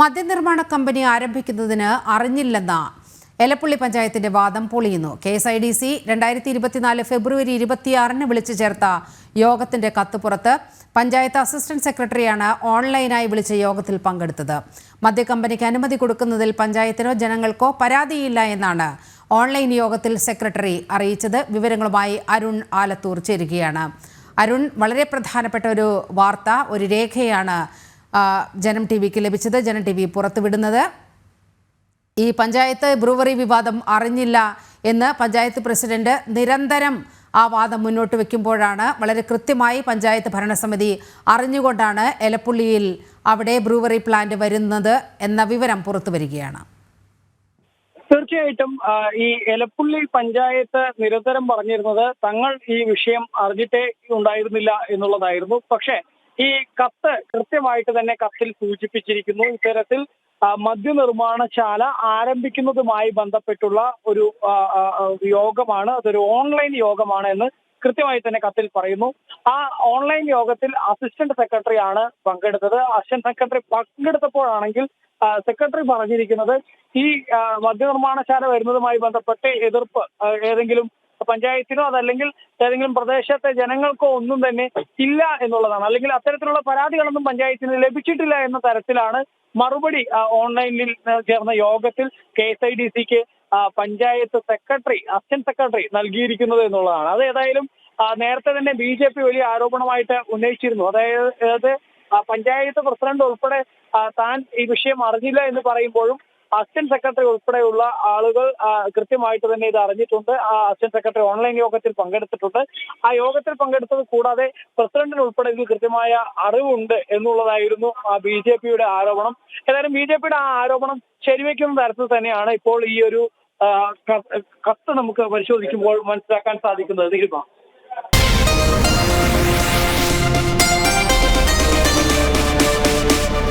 മദ്യനിർമ്മാണ company ആരംഭിക്കുന്നതിന് അറിഞ്ഞില്ലെന്ന എലപ്പള്ളി പഞ്ചായത്തിന്റെ വാദം പൊളിയുന്നു. K S I D C രണ്ടായിരത്തി ഇരുപത്തിനാല് ഫെബ്രുവരി ഇരുപത്തിയാറിന് വിളിച്ചു ചേർത്ത യോഗത്തിന്റെ കത്ത് പുറത്ത് പഞ്ചായത്ത് അസിസ്റ്റന്റ് സെക്രട്ടറിയാണ് ഓൺലൈനായി വിളിച്ച യോഗത്തിൽ പങ്കെടുത്തത്. മദ്യക്കമ്പനിക്ക് അനുമതി കൊടുക്കുന്നതിൽ പഞ്ചായത്തിനോ ജനങ്ങൾക്കോ പരാതിയില്ല എന്നാണ് ഓൺലൈൻ യോഗത്തിൽ സെക്രട്ടറി അറിയിച്ചത്. വിവരങ്ങളുമായി അരുൺ ആലത്തൂർ ചേരുകയാണ്. അരുൺ വളരെ പ്രധാനപ്പെട്ട ഒരു വാർത്ത ഒരു രേഖയാണ് ജനം ടി വിക്ക് ലഭിച്ചത് ജനം ടി വി പുറത്തുവിടുന്നത്. ഈ പഞ്ചായത്ത് ബ്രൂവറി വിവാദം അറിഞ്ഞില്ല എന്ന് പഞ്ചായത്ത് പ്രസിഡന്റ് നിരന്തരം ആ വാദം മുന്നോട്ട് വെക്കുമ്പോഴാണ് വളരെ കൃത്യമായി പഞ്ചായത്ത് ഭരണസമിതി അറിഞ്ഞുകൊണ്ടാണ് എലപ്പുള്ളിയിൽ അവിടെ ബ്രൂവറി പ്ലാന്റ് വരുന്നത് എന്ന വിവരം പുറത്തു വരികയാണ്. തീർച്ചയായിട്ടും ഈ എലപ്പുള്ളി പഞ്ചായത്ത് നിരന്തരം പറഞ്ഞിരുന്നത് തങ്ങൾ ഈ വിഷയം അറിഞ്ഞിട്ടേ ഉണ്ടായിരുന്നില്ല എന്നുള്ളതായിരുന്നു. പക്ഷേ ഈ കത്ത് കൃത്യമായിട്ട് തന്നെ കത്തിൽ സൂചിപ്പിച്ചിരിക്കുന്നു. ഇത്തരത്തിൽ മദ്യനിർമ്മാണശാല ആരംഭിക്കുന്നതുമായി ബന്ധപ്പെട്ടുള്ള ഒരു യോഗമാണ്. അതൊരു ഓൺലൈൻ യോഗമാണ് എന്ന് കൃത്യമായി തന്നെ കത്തിൽ പറയുന്നു. ആ ഓൺലൈൻ യോഗത്തിൽ അസിസ്റ്റന്റ് സെക്രട്ടറി ആണ് പങ്കെടുത്തത്. അസിസ്റ്റന്റ് സെക്രട്ടറി പങ്കെടുത്തപ്പോഴാണെങ്കിൽ സെക്രട്ടറി പറഞ്ഞിരിക്കുന്നത് ഈ മദ്യനിർമ്മാണശാല വരുന്നതുമായി ബന്ധപ്പെട്ട് എതിർപ്പ് ഏതെങ്കിലും പഞ്ചായത്തിനോ അതല്ലെങ്കിൽ ഏതെങ്കിലും പ്രദേശത്തെ ജനങ്ങൾക്കോ ഒന്നും തന്നെ ഇല്ല എന്നുള്ളതാണ്. അല്ലെങ്കിൽ അത്തരത്തിലുള്ള പരാതികളൊന്നും പഞ്ചായത്തിന് ലഭിച്ചിട്ടില്ല എന്ന തരത്തിലാണ് മറുപടി ഓൺലൈനിൽ ചേർന്ന യോഗത്തിൽ കെ എസ് ഐ ഡി സിക്ക് പഞ്ചായത്ത് സെക്രട്ടറി അസിസ്റ്റന്റ് സെക്രട്ടറി നൽകിയിരിക്കുന്നത് എന്നുള്ളതാണ്. അത് ഏതായാലും നേരത്തെ തന്നെ ബി ജെ പി വലിയ ആരോപണമായിട്ട് ഉന്നയിച്ചിരുന്നു. അതായത് പഞ്ചായത്ത് പ്രസിഡന്റ് ഉൾപ്പെടെ താൻ ഈ വിഷയം അറിഞ്ഞില്ല എന്ന് പറയുമ്പോഴും അസിസ്റ്റന്റ് സെക്രട്ടറി ഉൾപ്പെടെയുള്ള ആളുകൾ കൃത്യമായിട്ട് തന്നെ ഇത് അറിഞ്ഞിട്ടുണ്ട്. ആ അസിസ്റ്റന്റ് സെക്രട്ടറി ഓൺലൈൻ യോഗത്തിൽ പങ്കെടുത്തിട്ടുണ്ട്. ആ യോഗത്തിൽ പങ്കെടുത്തത് കൂടാതെ പ്രസിഡന്റിന് ഉൾപ്പെടെ ഇതിൽ കൃത്യമായ അറിവുണ്ട് എന്നുള്ളതായിരുന്നു ബി ജെ പിയുടെ ആരോപണം. ഏതായാലും ബി ജെ പിയുടെ ആ ആരോപണം ശരിവെക്കുന്ന തരത്തിൽ തന്നെയാണ് ഇപ്പോൾ ഈ ഒരു കത്ത് നമുക്ക് പരിശോധിക്കുമ്പോൾ മനസ്സിലാക്കാൻ സാധിക്കുന്നത്. ദിൽബ